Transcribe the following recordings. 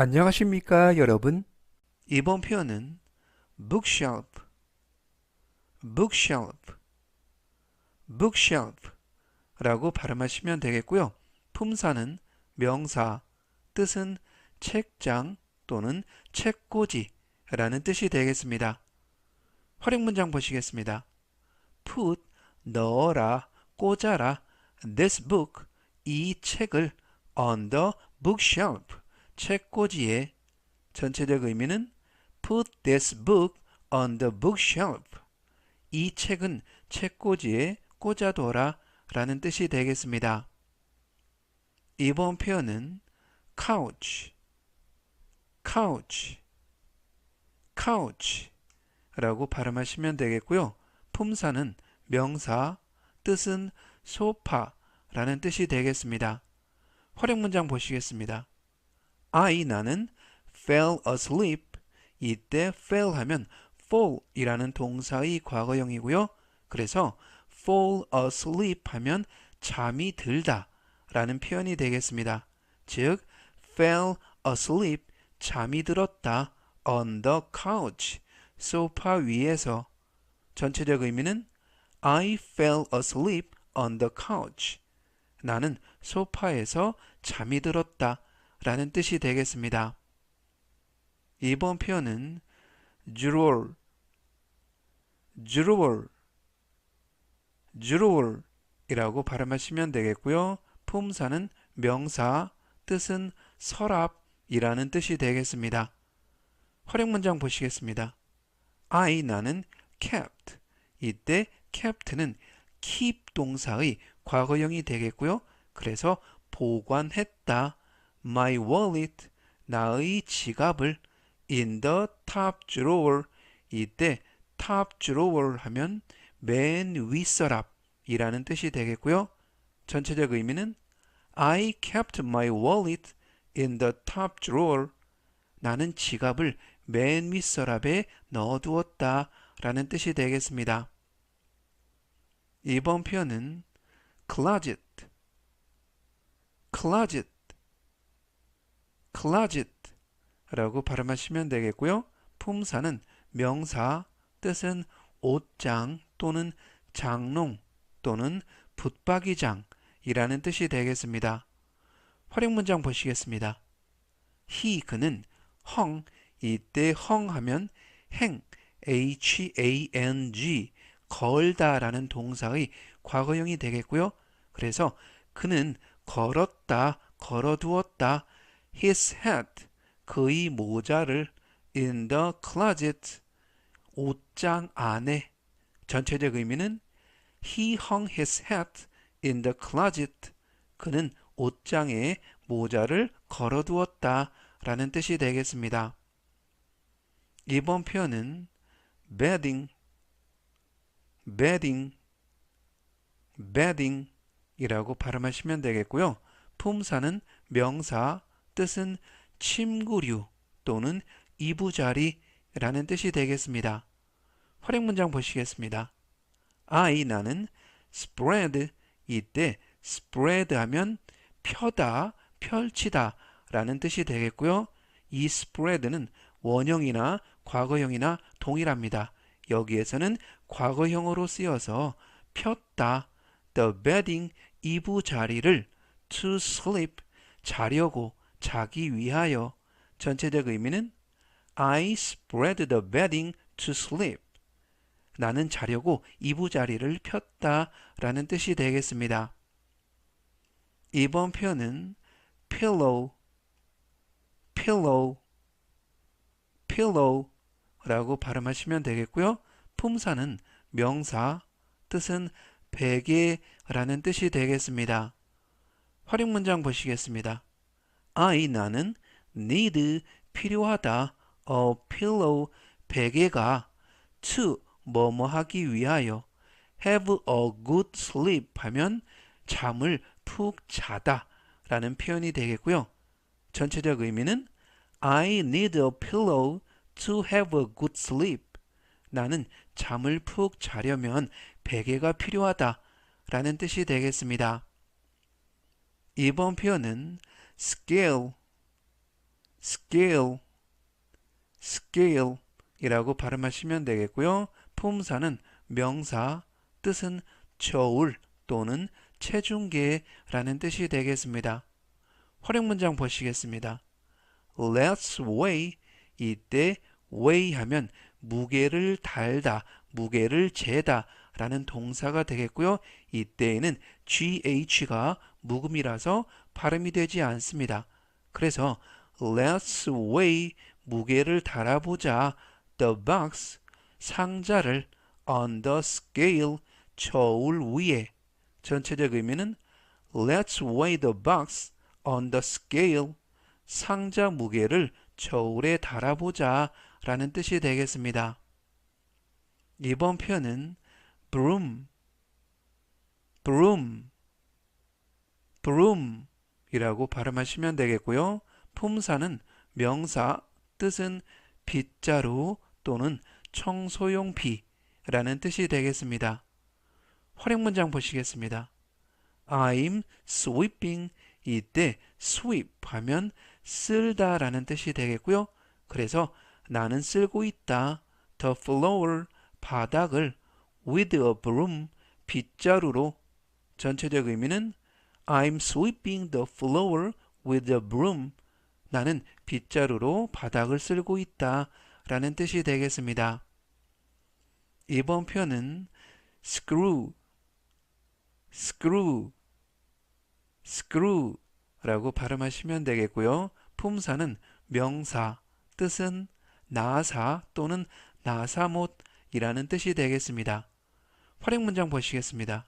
안녕하십니까 여러분? 이번 표현은 bookshelf bookshelf bookshelf 라고 발음하시면 되겠고요. 품사는 명사 뜻은 책장 또는 책꽂이 라는 뜻이 되겠습니다. 활용 문장 보시겠습니다. put 넣어라 꽂아라. this book 이 책을 on the bookshelf 책꽂이에 전체적 의미는 put this book on the bookshelf 이 책은 책꽂이에 꽂아둬라 라는 뜻이 되겠습니다. 이번 표현은 couch, couch, couch 라고 발음하시면 되겠고요. 품사는 명사, 뜻은 소파 라는 뜻이 되겠습니다. 활용 문장 보시겠습니다. I 나는 fell asleep 이때 fell 하면 fall 이라는 동사의 과거형이고요. 그래서 fall asleep 하면 잠이 들다 라는 표현이 되겠습니다. 즉 fell asleep 잠이 들었다 on the couch 소파 위에서 전체적 의미는 I fell asleep on the couch 나는 소파에서 잠이 들었다 라는 뜻이 되겠습니다. 이번 표현은 drawer, drawer, drawer 이라고 발음하시면 되겠고요. 품사는 명사, 뜻은 서랍이라는 뜻이 되겠습니다. 활용 문장 보시겠습니다. I 나는 kept 이때 kept는 keep 동사의 과거형이 되겠고요. 그래서 보관했다 my wallet, 나의 지갑을 in the top drawer, 이때 top drawer 하면 맨 윗서랍이라는 뜻이 되겠고요. 전체적 의미는 I kept my wallet in the top drawer. 나는 지갑을 맨 윗서랍에 넣어두었다 라는 뜻이 되겠습니다. 이번 표현은 closet, closet closet 라고 발음하시면 되겠고요. 품사는 명사, 뜻은 옷장 또는 장롱 또는 붙박이장이라는 뜻이 되겠습니다. 활용 문장 보시겠습니다. he 그는 헝 이때 헝 하면 행 h-a-n-g 걸다라는 동사의 과거형이 되겠고요. 그래서 그는 걸었다, 걸어두었다 his hat, 그의 모자를 in the closet, 옷장 안에. 전체적 의미는 he hung his hat in the closet. 그는 옷장에 모자를 걸어두었다 라는 뜻이 되겠습니다. 이번 표현은 bedding, bedding, bedding 이라고 발음하시면 되겠고요. 품사는 명사, 뜻은 침구류 또는 이부자리라는 뜻이 되겠습니다. 활용 문장 보시겠습니다. I 나는 spread 이때 spread 하면 펴다, 펼치다 라는 뜻이 되겠고요. 이 spread는 원형이나 과거형이나 동일합니다. 여기에서는 과거형으로 쓰여서 폈다, the bedding 이부 자리를 to sleep 자려고 자기 위하여 전체적 의미는 I spread the bedding to sleep. 나는 자려고 이부자리를 폈다 라는 뜻이 되겠습니다. 이번 표현은 pillow, pillow, pillow 라고 발음하시면 되겠고요. 품사는 명사, 뜻은 베개라는 뜻이 되겠습니다. 활용 문장 보시겠습니다. I 나는 need 필요하다 a pillow 베개가 to 뭐뭐 하기 위하여 have a good sleep 하면 잠을 푹 자다 라는 표현이 되겠고요. 전체적 의미는 I need a pillow to have a good sleep. 나는 잠을 푹 자려면 베개가 필요하다 라는 뜻이 되겠습니다. 이번 표현은 scale, scale, scale 이라고 발음하시면 되겠고요. 품사는 명사, 뜻은 저울 또는 체중계라는 뜻이 되겠습니다. 활용 문장 보시겠습니다. Let's weigh 이때 weigh 하면 무게를 달다, 무게를 재다 라는 동사가 되겠고요. 이때에는 GH가 묵음이라서 발음이 되지 않습니다. 그래서 let's weigh 무게를 달아보자 the box 상자를 on the scale 저울 위에 전체적 의미는 let's weigh the box on the scale 상자 무게를 저울에 달아보자 라는 뜻이 되겠습니다. 이번 표현은 broom, broom, broom 이라고 발음하시면 되겠고요. 품사는 명사, 뜻은 빗자루 또는 청소용 비라는 뜻이 되겠습니다. 활용 문장 보시겠습니다. I'm sweeping 이때 sweep 하면 쓸다 라는 뜻이 되겠고요. 그래서 나는 쓸고 있다. the floor 바닥을 with a broom 빗자루로 전체적 의미는 I'm sweeping the floor with a broom 나는 빗자루로 바닥을 쓸고 있다 라는 뜻이 되겠습니다. 이번 표현은 screw, screw, screw 라고 발음하시면 되겠고요. 품사는 명사, 뜻은 나사 또는 나사못이라는 뜻이 되겠습니다. 활용 문장 보시겠습니다.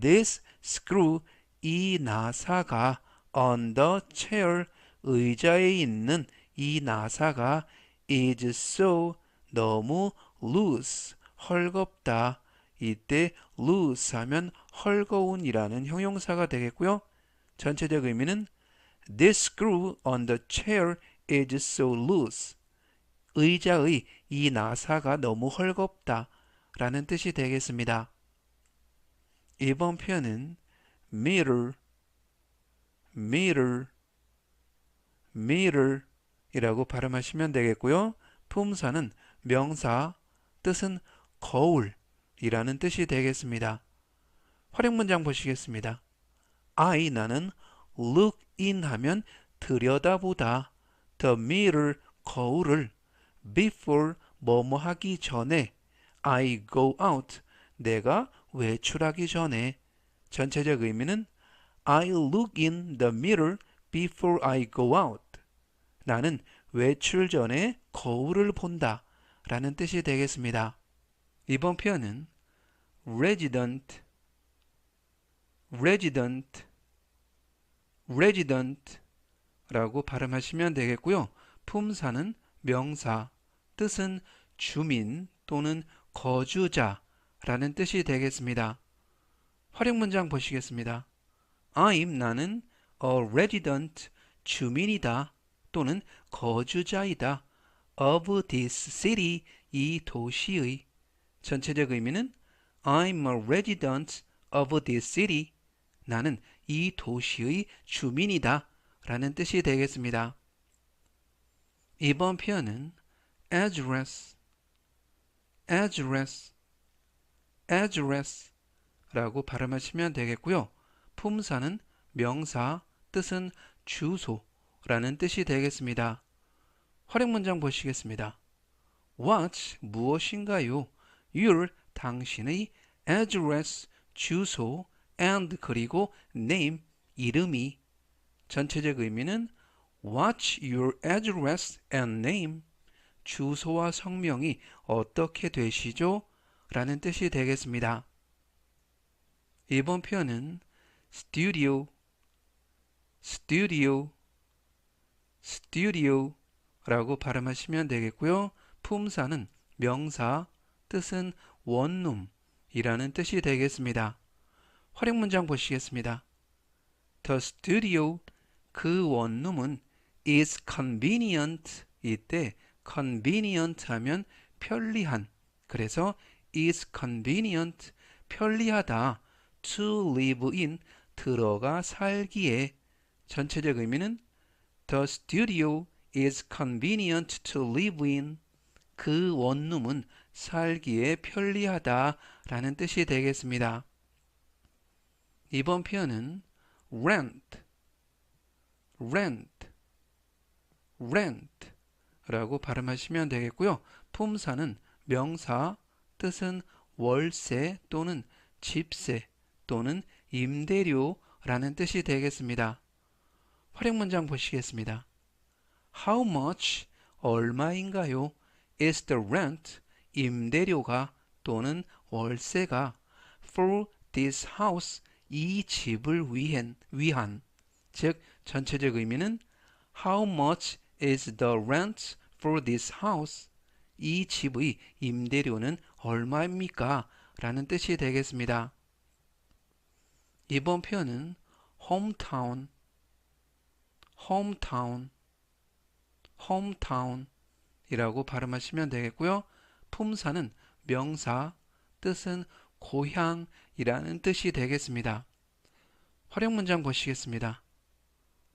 This screw, 이 나사가 on the chair, 의자에 있는 이 나사가 is so 너무 loose 헐겁다. 이때 loose 하면 헐거운이라는 형용사가 되겠고요. 전체적 의미는 This screw on the chair is so loose. 의자의 이 나사가 너무 헐겁다. 라는 뜻이 되겠습니다. 이번 표현은 mirror, mirror, mirror 이라고 발음하시면 되겠고요. 품사는 명사, 뜻은 거울 이라는 뜻이 되겠습니다. 활용 문장 보시겠습니다. I 나는 look in 하면 들여다보다 the mirror 거울을 before 뭐뭐 하기 전에 I go out 내가 외출하기 전에 전체적 의미는 I look in the mirror before I go out 나는 외출 전에 거울을 본다 라는 뜻이 되겠습니다. 이번 표현은 resident, resident, resident 라고 발음하시면 되겠고요. 품사는 명사, 뜻은 주민 또는 거주자 라는 뜻이 되겠습니다. 활용 문장 보시겠습니다. I'm 나는 a resident 주민이다 또는 거주자이다. of this city 이 도시의 전체적 의미는 I'm a resident of this city 나는 이 도시의 주민이다 라는 뜻이 되겠습니다. 이번 표현은 address, address, address 라고 발음하시면 되겠고요. 품사는 명사, 뜻은 주소 라는 뜻이 되겠습니다. 활용 문장 보시겠습니다. What 무엇인가요? Your 당신의 address 주소 and 그리고 name 이름이 전체적 의미는 What's your address and name? 주소와 성명이 어떻게 되시죠? 라는 뜻이 되겠습니다. 이번 표현은 studio, studio, studio 라고 발음하시면 되겠고요. 품사는 명사, 뜻은 원룸이라는 뜻이 되겠습니다. 활용 문장 보시겠습니다. The studio, 그 원룸은 is convenient. 이때 convenient 하면 편리한. 그래서 is convenient, 편리하다. To live in, 들어가 살기에. 전체적 의미는 The studio is convenient to live in. 그 원룸은 살기에 편리하다 라는 뜻이 되겠습니다. 이번 표현은 rent, rent, rent 라고 발음하시면 되겠고요. 품사는 명사, 뜻은 월세 또는 집세 또는 임대료라는 뜻이 되겠습니다. 활용 문장 보시겠습니다. How much 얼마인가요? is the rent 임대료가 또는 월세가 for this house 이 집을 위한 위한 즉 전체적 의미는 How much is the rent for this house? 이 집의 임대료는 얼마입니까? 라는 뜻이 되겠습니다. 이번 표현은 hometown, hometown, hometown 이라고 발음하시면 되겠고요. 품사는 명사, 뜻은 고향이라는 뜻이 되겠습니다. 활용 문장 보시겠습니다.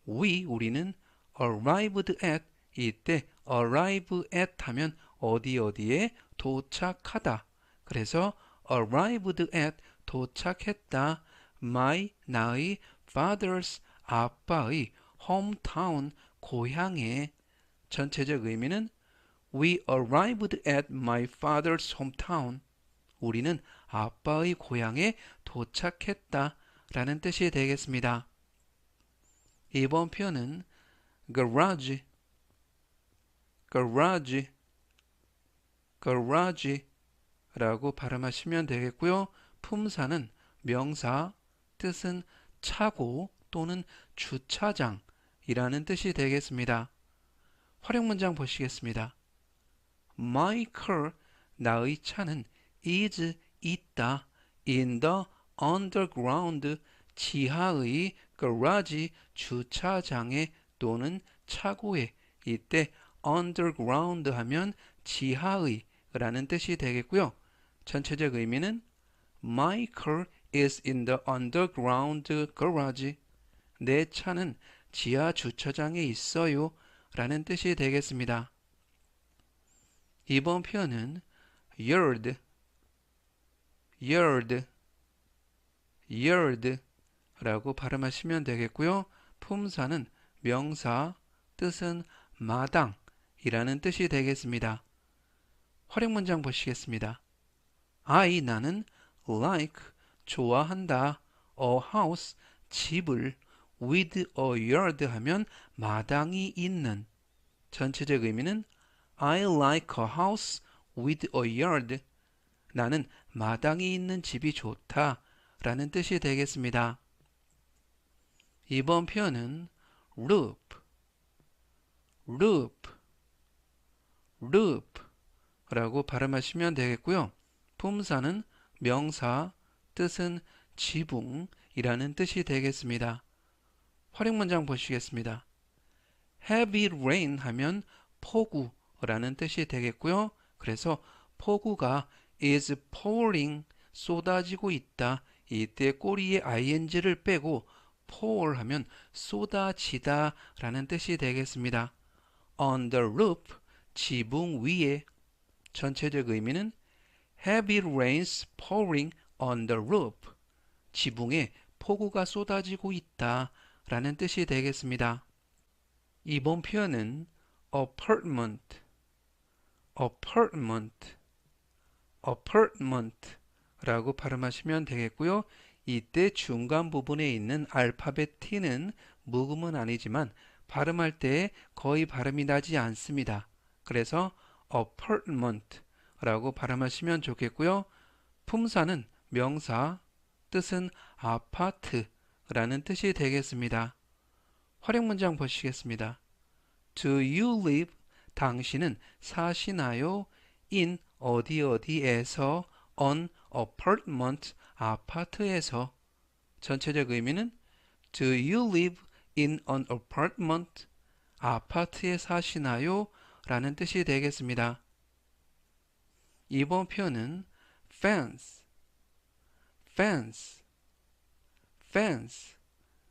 We, 우리는 arrived at 이때 arrive at 하면 어디 어디에 도착하다. 그래서 arrived at 도착했다. My 나의 father's 아빠의 hometown 고향에 전체적 의미는 We arrived at my father's hometown. 우리는 아빠의 고향에 도착했다 라는 뜻이 되겠습니다. 이번 표현은 garage, garage, garage 라고 발음하시면 되겠고요. 품사는 명사, 뜻은 차고 또는 주차장이라는 뜻이 되겠습니다. 활용 문장 보시겠습니다. My car, 나의 차는 is 있다 in the underground 지하의 garage 주차장에 또는 차고에 이때 underground 하면 지하의 라는 뜻이 되겠고요. 전체적 의미는 My car is in the underground garage. 내 차는 지하 주차장에 있어요. 라는 뜻이 되겠습니다. 이번 표현은 yard, yard, yard 라고 발음하시면 되겠고요. 품사는 명사, 뜻은 마당이라는 뜻이 되겠습니다. 활용 문장 보시겠습니다. I, 나는 like, 좋아한다. a house, 집을 with a yard 하면 마당이 있는 전체적 의미는 I like a house with a yard. 나는 마당이 있는 집이 좋다 라는 뜻이 되겠습니다. 이번 표현은 roof, roof, roof 라고 발음하시면 되겠고요. 품사는 명사, 뜻은 지붕이라는 뜻이 되겠습니다. 활용 문장 보시겠습니다. heavy rain 하면 폭우라는 뜻이 되겠고요. 그래서 폭우가 is pouring 쏟아지고 있다. 이때 꼬리에 ing를 빼고 pour 하면 쏟아지다 라는 뜻이 되겠습니다. on the roof 지붕 위에 전체적 의미는 heavy rains pouring on the roof 지붕에 폭우가 쏟아지고 있다 라는 뜻이 되겠습니다. 이번 표현은 apartment, apartment, apartment 라고 발음하시면 되겠고요. 이때 중간 부분에 있는 알파벳 T는 묵음은 아니지만 발음할 때 거의 발음이 나지 않습니다. 그래서 apartment 라고 발음하시면 좋겠고요. 품사는 명사, 뜻은 아파트라는 뜻이 되겠습니다. 활용 문장 보시겠습니다. Do you live? 당신은 사시나요? in 어디 어디에서 on apartment 아파트에서 전체적 의미는 Do you live in an apartment? 아파트에 사시나요? 라는 뜻이 되겠습니다. 이번 표현은 fence, fence, fence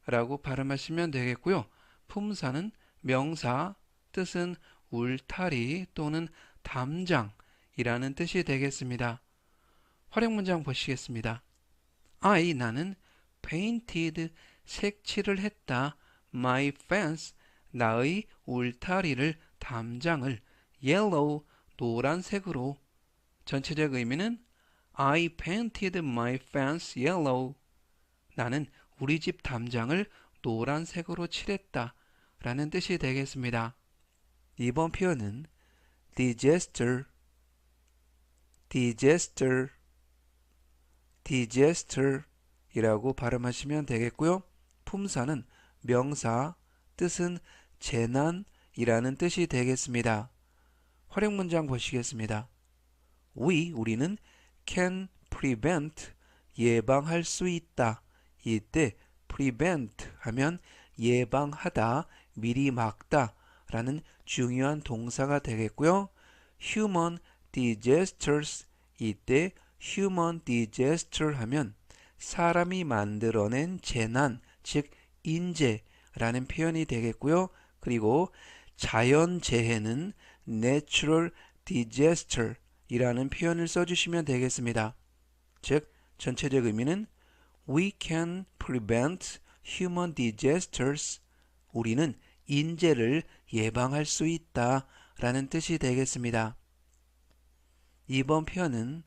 라고 발음하시면 되겠고요. 품사는 명사 뜻은 울타리 또는 담장이라는 뜻이 되겠습니다. 활용 문장 보시겠습니다. I 나는 painted 색칠을 했다. My fence 나의 울타리를 담장을 yellow 노란색으로 전체적 의미는 I painted my fence yellow 나는 우리 집 담장을 노란색으로 칠했다 라는 뜻이 되겠습니다. 이번 표현은 disaster, disaster, disaster 이라고 발음하시면 되겠고요. 품사는 명사, 뜻은 재난이라는 뜻이 되겠습니다. 활용 문장 보시겠습니다. We, 우리는 can prevent, 예방할 수 있다. 이때 prevent 하면 예방하다, 미리 막다 라는 중요한 동사가 되겠고요. human disasters 이때 human disaster 하면 사람이 만들어낸 재난, 즉 인재라는 표현이 되겠고요. 그리고 자연 재해는 natural disaster 이라는 표현을 써주시면 되겠습니다. 즉, 전체적 의미는 We can prevent human disasters. 우리는 인재를 예방할 수 있다 라는 뜻이 되겠습니다. 이번 표현은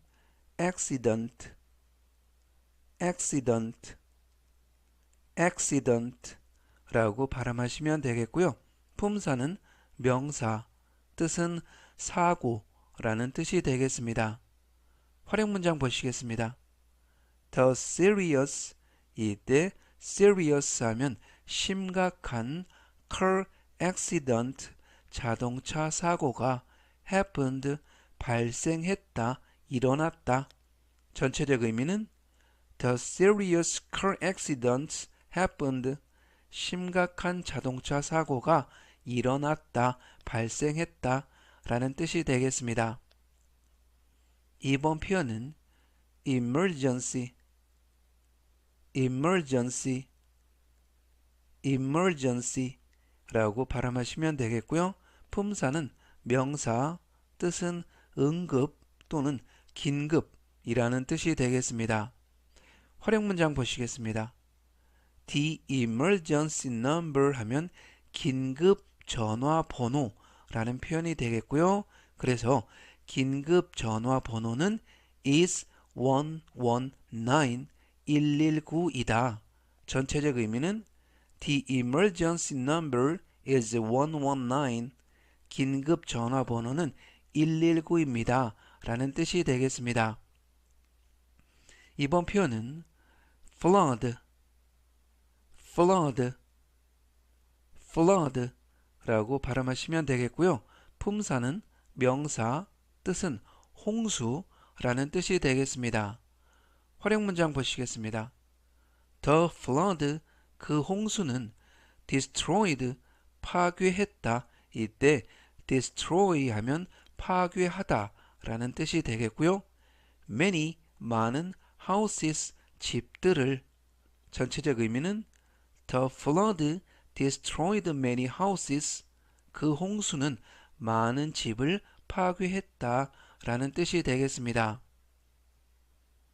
accident, accident, accident 라고 발음하시면 되겠고요. 품사는 명사, 뜻은 사고 라는 뜻이 되겠습니다. 활용 문장 보시겠습니다. The serious 이때 serious 하면 심각한 car accident 자동차 사고가 happened 발생했다 일어났다 전체적 의미는 The serious car accident happened 심각한 자동차 사고가 일어났다 발생했다 라는 뜻이 되겠습니다. 이번 표현은 emergency, emergency, emergency 라고 발음하시면 되겠고요. 품사는 명사, 뜻은 응급 또는 긴급이라는 뜻이 되겠습니다. 활용 문장 보시겠습니다. The emergency number 하면 긴급 전화 번호 라는 표현이 되겠고요. 그래서 긴급 전화 번호는 is 119 119이다. 전체적 의미는 The emergency number is 119. 긴급 전화 번호는 119입니다. 라는 뜻이 되겠습니다. 이번 표현은 flood, flood, flood 라고 발음하시면 되겠고요. 품사는 명사, 뜻은 홍수라는 뜻이 되겠습니다. 활용 문장 보시겠습니다. The flood, 그 홍수는 destroyed, 파괴했다. 이때 destroy 하면 파괴하다 라는 뜻이 되겠고요. many, 많은 houses, 집들을 전체적 의미는 The flood destroyed many houses. 그 홍수는 많은 집을 파괴했다 라는 뜻이 되겠습니다.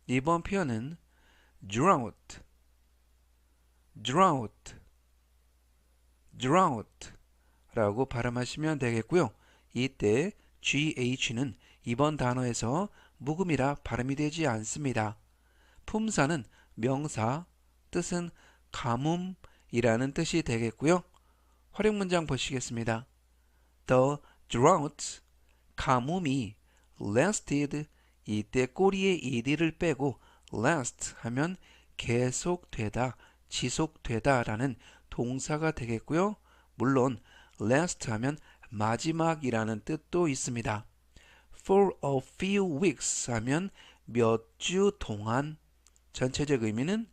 이번 표현은 drought, drought, drought 라고 발음하시면 되겠고요. 이때 GH는 이번 단어에서 묵음이라 발음이 되지 않습니다. 품사는 명사, 뜻은 가뭄 이라는 뜻이 되겠고요. 활용 문장 보시겠습니다. The drought, 가뭄이 lasted, 이때 꼬리에 ed를 빼고 last 하면 계속되다, 지속되다 라는 동사가 되겠고요. 물론 last 하면 마지막이라는 뜻도 있습니다. For a few weeks 하면 몇 주 동안 전체적 의미는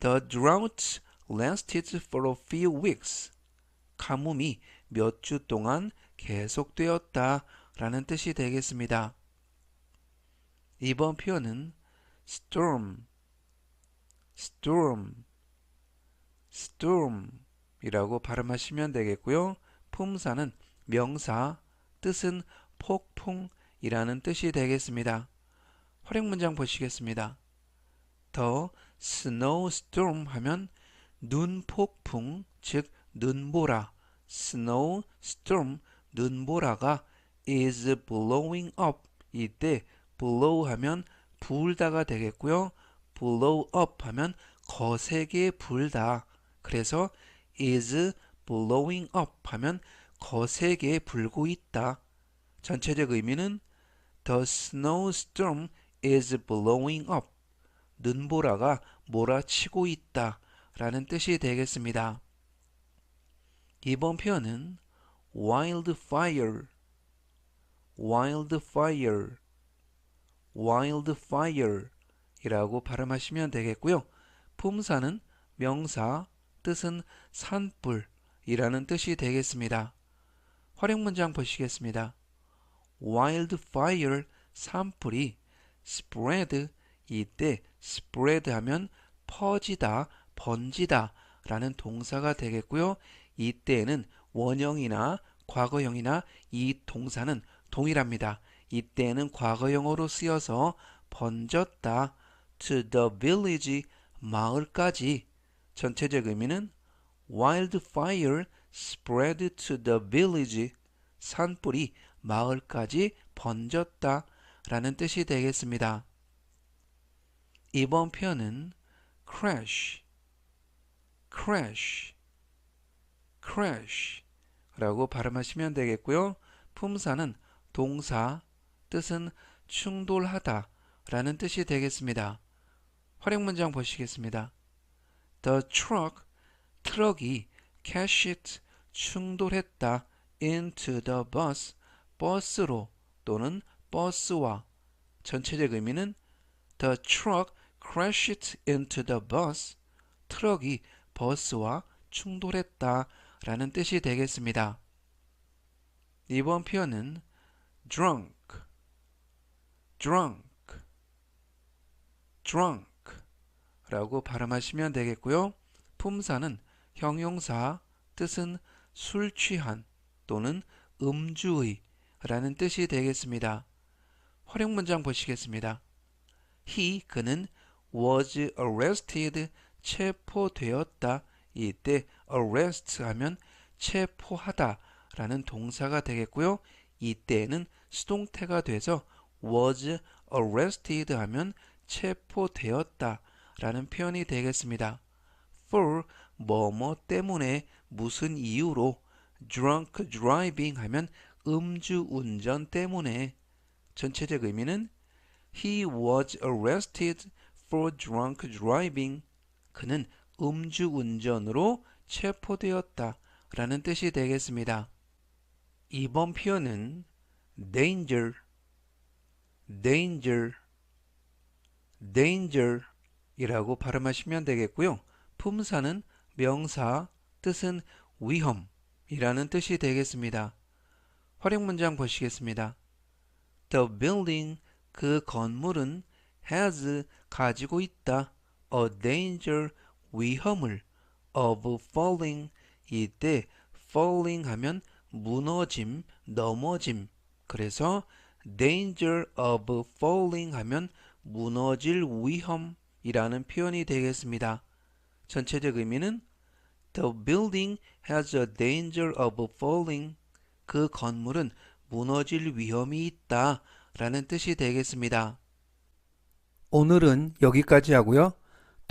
The drought lasted for a few weeks. 가뭄이 몇 주 동안 계속되었다 라는 뜻이 되겠습니다. 이번 표현은 storm, storm, storm 이라고 발음하시면 되겠고요. 품사는 명사, 뜻은 폭풍이라는 뜻이 되겠습니다. 활용 문장 보시겠습니다. The snowstorm 하면 눈폭풍, 즉 눈보라, snowstorm, 눈보라가 is blowing up 이때 blow 하면 불다가 되겠고요. blow up 하면 거세게 불다. 그래서 is blowing up 하면 거세게 불고 있다. 전체적 의미는 The snowstorm is blowing up. 눈보라가 몰아치고 있다. 라는 뜻이 되겠습니다. 이번 표현은 wildfire, wildfire, wildfire 이라고 발음하시면 되겠고요. 품사는 명사, 뜻은 산불 이라는 뜻이 되겠습니다. 활용 문장 보시겠습니다. wildfire 산불이 spread 이때 spread 하면 퍼지다, 번지다 라는 동사가 되겠고요. 이때에는 원형이나 과거형이나 이 동사는 동일합니다. 이때에는 과거형으로 쓰여서 번졌다 to the village 마을까지 전체적 의미는 wildfire spread to the village 산불이 마을까지 번졌다 라는 뜻이 되겠습니다. 이번 표현은 crash, crash, crash 라고 발음하시면 되겠고요. 품사는 동사, 뜻은 충돌하다 라는 뜻이 되겠습니다. 활용 문장 보시겠습니다. The truck, 트럭이 cashed, 충돌했다 into the bus, 버스로 또는 버스와 전체적 의미는 The truck crashed into the bus. 트럭이 버스와 충돌했다 라는 뜻이 되겠습니다. 이번 표현은 drunk, drunk, drunk 라고 발음하시면 되겠고요. 품사는 형용사, 뜻은 술 취한 또는 음주의 라는 뜻이 되겠습니다. 활용 문장 보시겠습니다. He, 그는 was arrested, 체포되었다. 이때 arrest 하면 체포하다 라는 동사가 되겠고요. 이때에는 수동태가 돼서 was arrested 하면 체포되었다 라는 표현이 되겠습니다. for 뭐뭐 때문에 무슨 이유로 drunk driving 하면 음주 운전 때문에 전체적 의미는 He was arrested for drunk driving. 그는 음주 운전으로 체포되었다 라는 뜻이 되겠습니다. 이번 표현은 danger, danger, danger 이라고 발음하시면 되겠고요. 품사는 명사, 뜻은 위험 이라는 뜻이 되겠습니다. 활용 문장 보시겠습니다. The building, 그 건물은 has, 가지고 있다. A danger, 위험을 of falling, 이때 falling 하면 무너짐, 넘어짐. 그래서 danger of falling 하면 무너질 위험이라는 표현이 되겠습니다. 전체적 의미는 The building has a danger of falling. 그 건물은 무너질 위험이 있다 라는 뜻이 되겠습니다. 오늘은 여기까지 하고요.